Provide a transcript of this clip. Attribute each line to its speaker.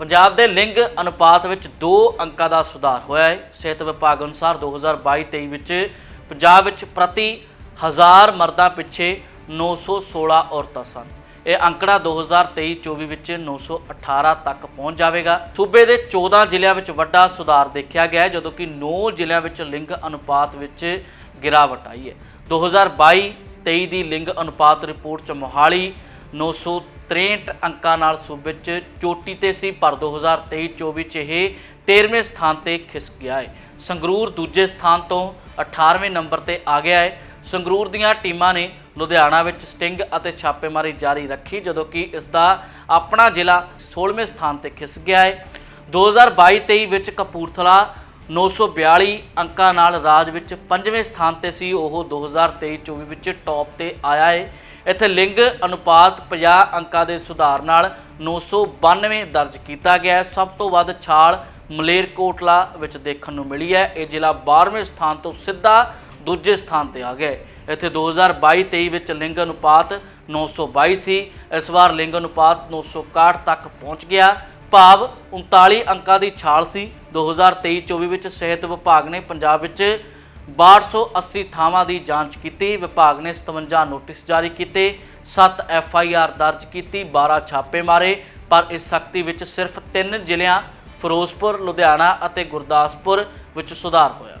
Speaker 1: ਪੰਜਾਬ ਦੇ ਲਿੰਗ ਅਨੁਪਾਤ ਵਿੱਚ 2 ਅੰਕਾਂ ਦਾ ਸੁਧਾਰ ਹੋਇਆ ਹੈ। ਸਿਹਤ ਵਿਭਾਗ ਅਨੁਸਾਰ 2022-23 ਵਿੱਚ ਪੰਜਾਬ ਵਿੱਚ ਪ੍ਰਤੀ ਹਜ਼ਾਰ ਮਰਦਾਂ ਪਿੱਛੇ 916 ਔਰਤਾਂ ਸਨ। ਇਹ ਅੰਕੜਾ 2023-24 ਵਿੱਚ 918 ਤੱਕ ਪਹੁੰਚ ਜਾਵੇਗਾ। ਸੂਬੇ ਦੇ 14 ਜ਼ਿਲ੍ਹਿਆਂ ਵਿੱਚ ਵੱਡਾ ਸੁਧਾਰ ਦੇਖਿਆ ਗਿਆ ਹੈ, ਜਦੋਂ ਕਿ 9 ਜ਼ਿਲ੍ਹਿਆਂ ਵਿੱਚ ਲਿੰਗ ਅਨੁਪਾਤ ਵਿੱਚ ਗਿਰਾਵਟ ਆਈ ਹੈ। 2022-23 ਦੀ ਲਿੰਗ ਅਨੁਪਾਤ ਰਿਪੋਰਟ ਚ ਮੋਹਾਲੀ 963 ਅੰਕਾਂ ਨਾਲ ਸੂਬੇ 'ਚ ਚੋਟੀ ਤੇ ਸੀ, ਪਰ 2023-24 'ਚ ਇਹ 13ਵੇਂ ਸਥਾਨ ਤੇ ਖਿਸਕ ਗਿਆ ਹੈ। ਸੰਗਰੂਰ ਦੂਜੇ ਸਥਾਨ ਤੋਂ 18ਵੇਂ ਨੰਬਰ ਤੇ ਆ ਗਿਆ ਹੈ। ਸੰਗਰੂਰ ਦੀਆਂ ਟੀਮਾਂ ਨੇ ਲੁਧਿਆਣਾ ਵਿੱਚ ਸਟਿੰਗ ਅਤੇ ਛਾਪੇਮਾਰੀ ਜਾਰੀ ਰੱਖੀ, ਜਦੋਂ ਕਿ ਇਸ ਦਾ ਆਪਣਾ ਜ਼ਿਲ੍ਹਾ 16ਵੇਂ ਸਥਾਨ ਤੇ ਖਿਸ ਗਿਆ ਹੈ। 2022-23 ਵਿੱਚ ਕਪੂਰਥਲਾ 942 ਅੰਕਾਂ ਨਾਲ ਰਾਜ ਵਿੱਚ ਪੰਜਵੇਂ ਸਥਾਨ ਤੇ ਸੀ, ਉਹ 2023-24 ਵਿੱਚ ਟੌਪ ਤੇ ਆਇਆ ਹੈ। ਇੱਥੇ ਲਿੰਗ ਅਨੁਪਾਤ 50 ਅੰਕਾਂ ਦੇ ਸੁਧਾਰ ਨਾਲ 992 ਦਰਜ ਕੀਤਾ ਗਿਆ ਸਭ ਤੋਂ ਵੱਧ ਛਾਲ ਮਲੇਰਕੋਟਲਾ ਵਿੱਚ ਦੇਖਣ ਨੂੰ ਮਿਲੀ ਹੈ। ਇਹ ਜ਼ਿਲ੍ਹਾ 12ਵੇਂ ਸਥਾਨ ਤੋਂ ਸਿੱਧਾ ਦੂਜੇ ਸਥਾਨ ਤੇ ਆ ਗਿਆ ਹੈ। ਇੱਥੇ 2022-23 ਵਿੱਚ ਲਿੰਗ ਅਨੁਪਾਤ 922 ਸੀ ਇਸ ਵਾਰ ਲਿੰਗ ਅਨੁਪਾਤ 961 ਤੱਕ ਪਹੁੰਚ ਗਿਆ। ਭਾਵ 39 ਅੰਕਾਂ ਦੀ ਛਾਲ ਸੀ। 2023-24 ਵਿੱਚ ਸਿਹਤ ਵਿਭਾਗ ਨੇ ਪੰਜਾਬ ਵਿੱਚ 1280 ਥਾਵਾਂ ਦੀ ਜਾਂਚ ਕੀਤੀ, ਵਿਭਾਗ ਨੇ 57 ਨੋਟਿਸ ਜਾਰੀ ਕੀਤੇ 7 ਐਫ ਆਈ ਆਰ ਦਰਜ ਕੀਤੀ 12 ਛਾਪੇ ਮਾਰੇ, ਪਰ ਇਸ ਸਖਤੀ ਵਿੱਚ ਸਿਰਫ 3 ਜ਼ਿਲ੍ਹਿਆਂ, ਫਿਰੋਜ਼ਪੁਰ, ਲੁਧਿਆਣਾ ਅਤੇ ਗੁਰਦਾਸਪੁਰ ਵਿੱਚ ਸੁਧਾਰ ਹੋਇਆ।